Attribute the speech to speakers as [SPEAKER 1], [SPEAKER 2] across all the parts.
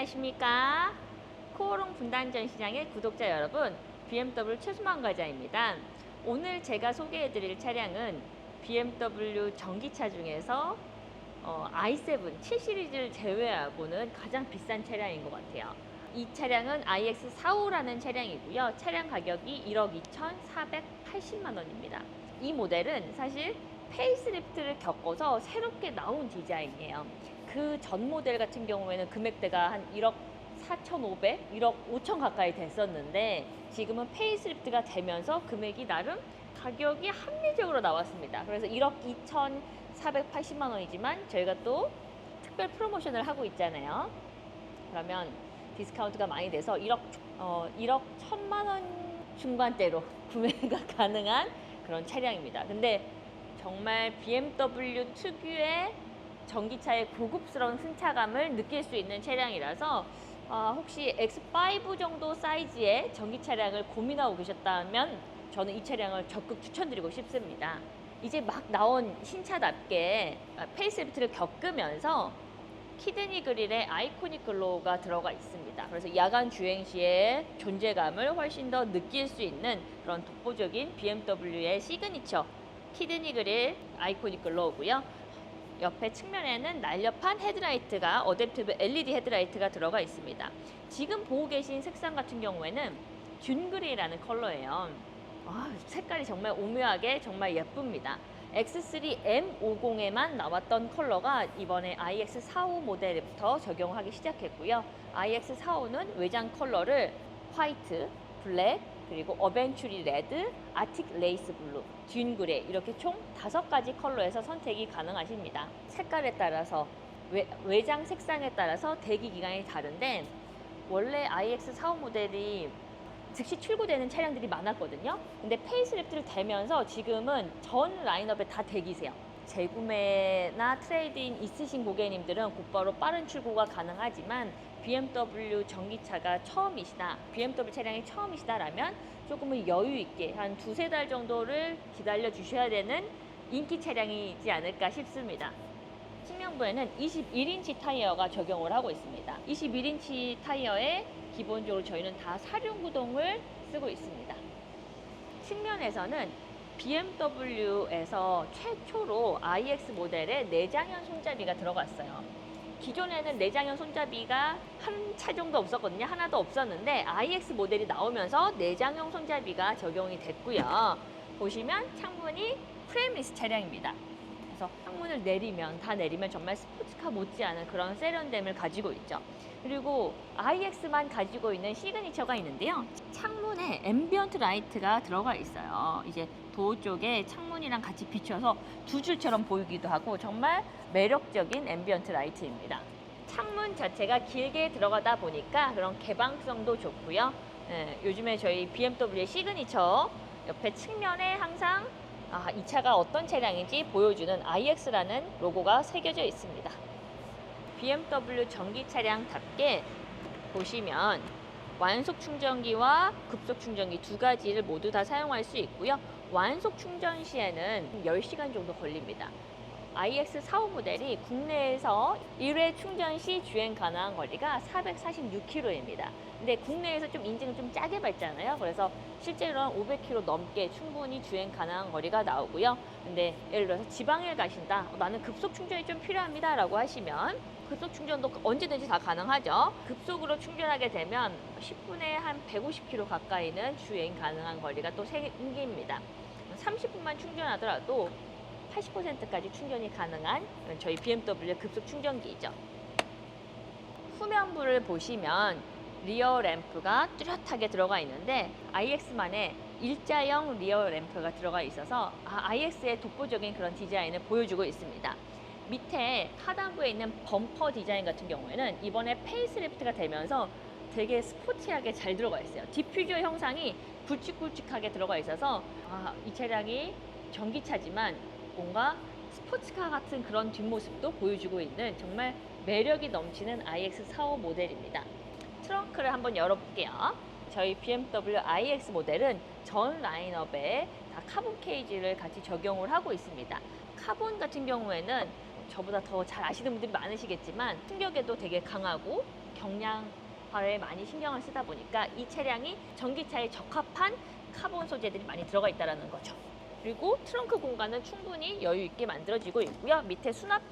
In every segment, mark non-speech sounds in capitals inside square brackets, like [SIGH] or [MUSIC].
[SPEAKER 1] 안녕하십니까. 코오롱 분단 전시장의 구독자 여러분, BMW 최수만 과자입니다. 오늘 제가 소개해 드릴 차량은 BMW 전기차 중에서 어, i7 7 시리즈를 제외하고는 가장 비싼 차량인 것 같아요. 이 차량은 iX45라는 차량이고요. 차량 가격이 1억 2,480만 원입니다. 이 모델은 사실 페이스리프트를 겪어서 새롭게 나온 디자인이에요. 그 전 모델 같은 경우에는 금액대가 한 1억 4,500, 1억 5천 가까이 됐었는데 지금은 페이스리프트가 되면서 금액이 나름 가격이 합리적으로 나왔습니다. 그래서 1억 2,480만 원이지만 저희가 또 특별 프로모션을 하고 있잖아요. 그러면 디스카운트가 많이 돼서 1억 어, 1억 1천만 원 중반대로 [LAUGHS] 구매가 가능한 그런 차량입니다. 근데 정말 BMW 특유의 전기차의 고급스러운 승차감을 느낄 수 있는 차량이라서 아, 혹시 X5 정도 사이즈의 전기 차량을 고민하고 계셨다면 저는 이 차량을 적극 추천드리고 싶습니다. 이제 막 나온 신차답게 아, 페이스리프트를 겪으면서 키드니 그릴에 아이코닉 글로우가 들어가 있습니다. 그래서 야간 주행 시의 존재감을 훨씬 더 느낄 수 있는 그런 독보적인 BMW의 시그니처 키드니 그릴 아이코닉 글로우고요. 옆에 측면에는 날렵한 헤드라이트가 어댑티브 LED 헤드라이트가 들어가 있습니다. 지금 보고 계신 색상 같은 경우에는 균그레이라는 컬러예요. 아, 색깔이 정말 오묘하게 정말 예쁩니다. X3 M50에만 나왔던 컬러가 이번에 iX45 모델부터 적용하기 시작했고요. iX45는 외장 컬러를 화이트, 블랙, 그리고 어벤츄리 레드, 아틱 레이스 블루, 듄 그레이 이렇게 총 다섯 가지 컬러에서 선택이 가능하십니다. 색깔에 따라서 외, 외장 색상에 따라서 대기 기간이 다른데 원래 iX45 모델이 즉시 출고되는 차량들이 많았거든요. 근데 페이스리프트를 되면서 지금은 전 라인업에 다 대기세요. 재구매나 트레이드인 있으신 고객님들은 곧바로 빠른 출고가 가능하지만 BMW 전기차가 처음이시다, BMW 차량이 처음이시다라면 조금은 여유 있게 한 두세 달 정도를 기다려 주셔야 되는 인기 차량이지 않을까 싶습니다. 측면부에는 21인치 타이어가 적용을 하고 있습니다. 21인치 타이어에 기본적으로 저희는 다 사륜 구동을 쓰고 있습니다. 측면에서는 BMW에서 최초로 iX 모델에 내장형 손잡이가 들어갔어요. 기존에는 내장형 손잡이가 한차 정도 없었거든요. 하나도 없었는데 iX 모델이 나오면서 내장형 손잡이가 적용이 됐고요. 보시면 창문이 프레임리스 차량입니다. 그래서 창문을 내리면 다 내리면 정말 스포츠카 못지않은 그런 세련됨을 가지고 있죠. 그리고 iX만 가지고 있는 시그니처가 있는데요. 창문에 앰비언트 라이트가 들어가 있어요. 이제 도어 쪽에 창문이랑 같이 비춰서 두 줄처럼 보이기도 하고 정말 매력적인 앰비언트 라이트입니다. 창문 자체가 길게 들어가다 보니까 그런 개방성도 좋고요. 예, 요즘에 저희 BMW의 시그니처 옆에 측면에 항상 아, 이 차가 어떤 차량인지 보여주는 iX라는 로고가 새겨져 있습니다. BMW 전기 차량답게 보시면 완속 충전기와 급속 충전기 두 가지를 모두 다 사용할 수 있고요. 완속 충전 시에는 10시간 정도 걸립니다. iX45 모델이 국내에서 1회 충전 시 주행 가능한 거리가 446km입니다. 근데 국내에서 좀 인증을 좀 짜게 받잖아요. 그래서 실제로는 500km 넘게 충분히 주행 가능한 거리가 나오고요. 근데 예를 들어서 지방에 가신다. 어, 나는 급속 충전이 좀 필요합니다. 라고 하시면 급속 충전도 언제든지 다 가능하죠. 급속으로 충전하게 되면 10분에 한 150km 가까이는 주행 가능한 거리가 또 생깁니다. 30분만 충전하더라도 80%까지 충전이 가능한 저희 BMW 급속 충전기이죠. 후면부를 보시면 리어 램프가 뚜렷하게 들어가 있는데 iX만의 일자형 리어 램프가 들어가 있어서 아, iX의 독보적인 그런 디자인을 보여주고 있습니다. 밑에 하단부에 있는 범퍼 디자인 같은 경우에는 이번에 페이스리프트가 되면서 되게 스포티하게 잘 들어가 있어요. 디퓨저 형상이 굵직굵직하게 들어가 있어서 아, 이 차량이 전기차지만 뭔가 스포츠카 같은 그런 뒷모습도 보여주고 있는 정말 매력이 넘치는 iX45 모델입니다. 트렁크를 한번 열어볼게요. 저희 BMW iX 모델은 전 라인업에 다 카본 케이지를 같이 적용을 하고 있습니다. 카본 같은 경우에는 저보다 더 잘 아시는 분들이 많으시겠지만 충격에도 되게 강하고 경량화에 많이 신경을 쓰다 보니까 이 차량이 전기차에 적합한 카본 소재들이 많이 들어가 있다는 거죠. 그리고 트렁크 공간은 충분히 여유 있게 만들어지고 있고요. 밑에 수납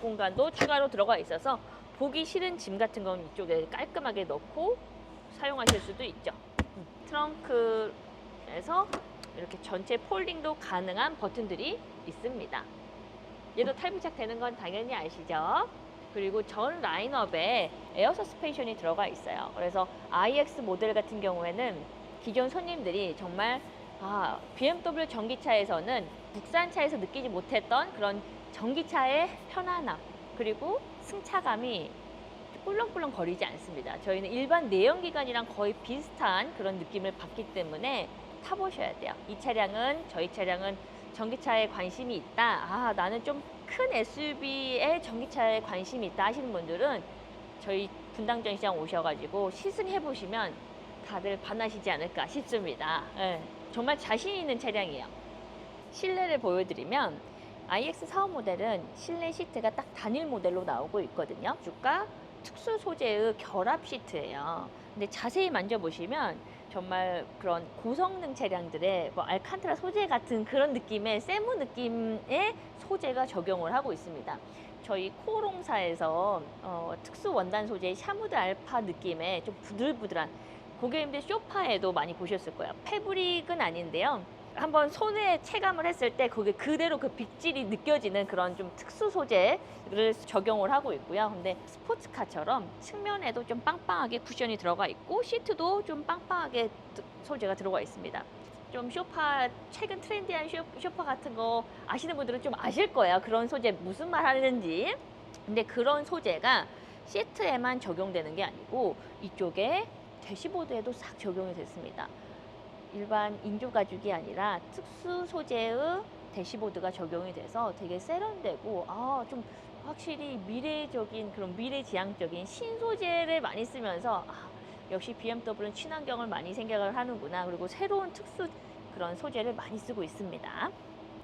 [SPEAKER 1] 공간도 추가로 들어가 있어서 보기 싫은 짐 같은 건 이쪽에 깔끔하게 넣고 사용하실 수도 있죠. 음, 트렁크에서 이렇게 전체 폴딩도 가능한 버튼들이 있습니다. 얘도 탈부착 되는 건 당연히 아시죠? 그리고 전 라인업에 에어 서스펜션이 들어가 있어요. 그래서 iX 모델 같은 경우에는 기존 손님들이 정말 아, BMW 전기차에서는 국산차에서 느끼지 못했던 그런 전기차의 편안함 그리고 승차감이 꿀렁꿀렁 거리지 않습니다. 저희는 일반 내연기관이랑 거의 비슷한 그런 느낌을 받기 때문에 타보셔야 돼요. 이 차량은 저희 차량은 전기차에 관심이 있다. 아 나는 좀 큰 SUV에 전기차에 관심이 있다 하시는 분들은 저희 분당 전 시장 오셔가지고 시승해 보시면 다들 반하시지 않을까 싶습니다. 예, 정말 자신 있는 차량이에요. 실내를 보여드리면 iX45 모델은 실내 시트가 딱 단일 모델로 나오고 있거든요. 주가 특수 소재의 결합 시트예요. 근데 자세히 만져보시면 정말 그런 고성능 차량들의 뭐 알칸트라 소재 같은 그런 느낌의 세무 느낌의 소재가 적용을 하고 있습니다. 저희 코롱사에서 어, 특수 원단 소재 샤무드 알파 느낌의 좀 부들부들한 고객님들 쇼파에도 많이 보셨을 거예요. 패브릭은 아닌데요. 한번 손에 체감을 했을 때 그게 그대로 그 빗질이 느껴지는 그런 좀 특수 소재를 적용을 하고 있고요. 근데 스포츠카처럼 측면에도 좀 빵빵하게 쿠션이 들어가 있고 시트도 좀 빵빵하게 드- 소재가 들어가 있습니다. 좀 쇼파 최근 트렌디한 쇼, 쇼파 같은 거 아시는 분들은 좀 아실 거예요. 그런 소재 무슨 말 하는지. 근데 그런 소재가 시트에만 적용되는 게 아니고 이쪽에 대시보드에도 싹 적용이 됐습니다. 일반 인조 가죽이 아니라 특수 소재의 대시보드가 적용이 돼서 되게 세련되고 아 좀 확실히 미래적인 그런 미래지향적인 신소재를 많이 쓰면서 아, 역시 BMW는 친환경을 많이 생각을 하는구나 그리고 새로운 특수 그런 소재를 많이 쓰고 있습니다.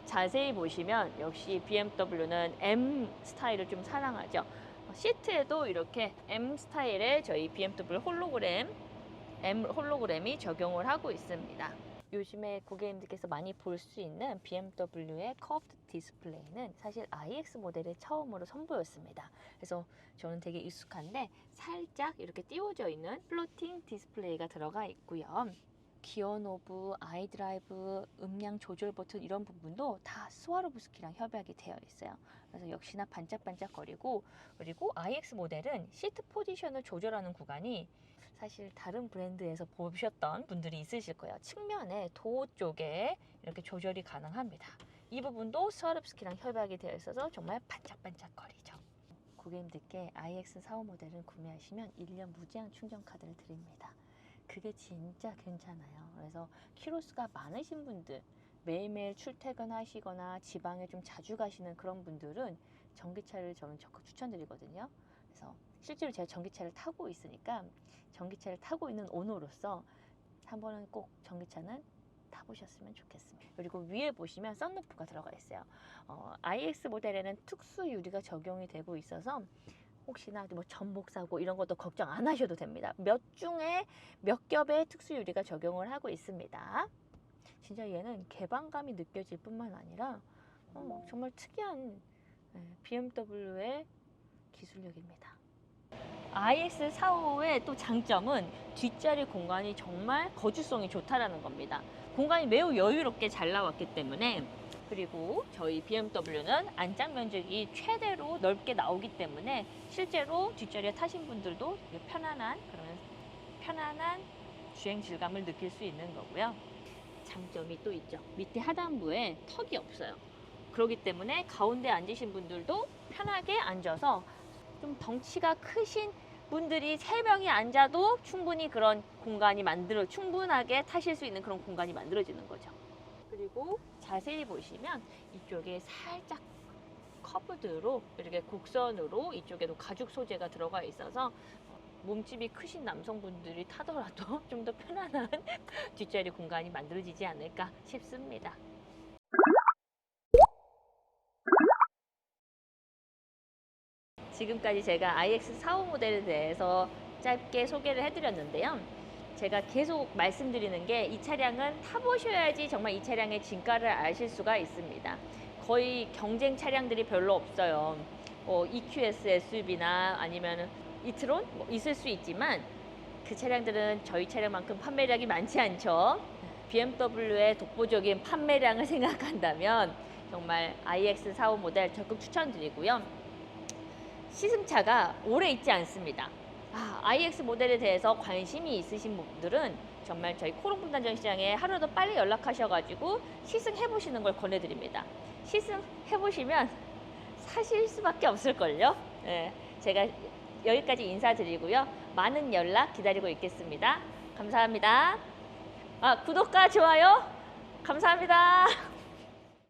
[SPEAKER 1] 자세히 보시면 역시 BMW는 M 스타일을 좀 사랑하죠. 시트에도 이렇게 M 스타일의 저희 BMW 홀로그램 M 홀로그램이 적용을 하고 있습니다. 요즘에 고객님들께서 많이 볼 수 있는 BMW의 커브드 디스플레이는 사실 iX 모델의 처음으로 선보였습니다. 그래서 저는 되게 익숙한데 살짝 이렇게 띄워져 있는 플로팅 디스플레이가 들어가 있고요. 기어 노브, 아이드라이브, 음량 조절 버튼 이런 부분도 다 스와로브스키랑 협약이 되어 있어요. 그래서 역시나 반짝반짝거리고 그리고 iX 모델은 시트 포지션을 조절하는 구간이 사실 다른 브랜드에서 보셨던 분들이 있으실 거예요. 측면에 도어 쪽에 이렇게 조절이 가능합니다. 이 부분도 스와롭스키랑 협약이 되어 있어서 정말 반짝반짝거리죠. 고객님들께 iX45 모델을 구매하시면 1년 무제한 충전 카드를 드립니다. 그게 진짜 괜찮아요. 그래서 키로수가 많으신 분들, 매일매일 출퇴근하시거나 지방에 좀 자주 가시는 그런 분들은 전기차를 저는 적극 추천드리거든요. 실제로 제가 전기차를 타고 있으니까 전기차를 타고 있는 오너로서 한 번은 꼭 전기차는 타보셨으면 좋겠습니다. 그리고 위에 보시면 썬루프가 들어가 있어요. 어, iX 모델에는 특수 유리가 적용이 되고 있어서 혹시나 뭐 전복 사고 이런 것도 걱정 안 하셔도 됩니다. 몇 중에 몇 겹의 특수 유리가 적용을 하고 있습니다. 진짜 얘는 개방감이 느껴질 뿐만 아니라 어, 정말 특이한 예, BMW의 기술력입니다. iX45의 또 장점은 뒷자리 공간이 정말 거주성이 좋다라는 겁니다. 공간이 매우 여유롭게 잘 나왔기 때문에 그리고 저희 BMW는 안장 면적이 최대로 넓게 나오기 때문에 실제로 뒷자리에 타신 분들도 편안한 그런 편안한 주행 질감을 느낄 수 있는 거고요. 장점이 또 있죠. 밑에 하단부에 턱이 없어요. 그렇기 때문에 가운데 앉으신 분들도 편하게 앉아서 좀 덩치가 크신 분들이 세 명이 앉아도 충분히 그런 공간이 만들어 충분하게 타실 수 있는 그런 공간이 만들어지는 거죠. 그리고 자세히 보시면 이쪽에 살짝 커브드로 이렇게 곡선으로 이쪽에도 가죽 소재가 들어가 있어서 몸집이 크신 남성분들이 타더라도 [LAUGHS] 좀 더 편안한 [LAUGHS] 뒷자리 공간이 만들어지지 않을까 싶습니다. 지금까지 제가 iX45 모델에 대해서 짧게 소개를 해드렸는데요. 제가 계속 말씀드리는 게 이 차량은 타보셔야지 정말 이 차량의 진가를 아실 수가 있습니다. 거의 경쟁 차량들이 별로 없어요. 어, EQS SUV나 아니면 이트론 뭐 있을 수 있지만 그 차량들은 저희 차량만큼 판매량이 많지 않죠. BMW의 독보적인 판매량을 [LAUGHS] 생각한다면 정말 iX45 모델 적극 추천드리고요. 시승차가 오래 있지 않습니다. 아, iX 모델에 대해서 관심이 있으신 분들은 정말 저희 코롱 분단전 시장에 하루도 빨리 연락하셔가지고 시승해 보시는 걸 권해드립니다. 시승해 보시면 사실 수밖에 없을걸요. 예, 제가 여기까지 인사드리고요. 많은 연락 기다리고 있겠습니다. 감사합니다. 아, 구독과 좋아요 감사합니다.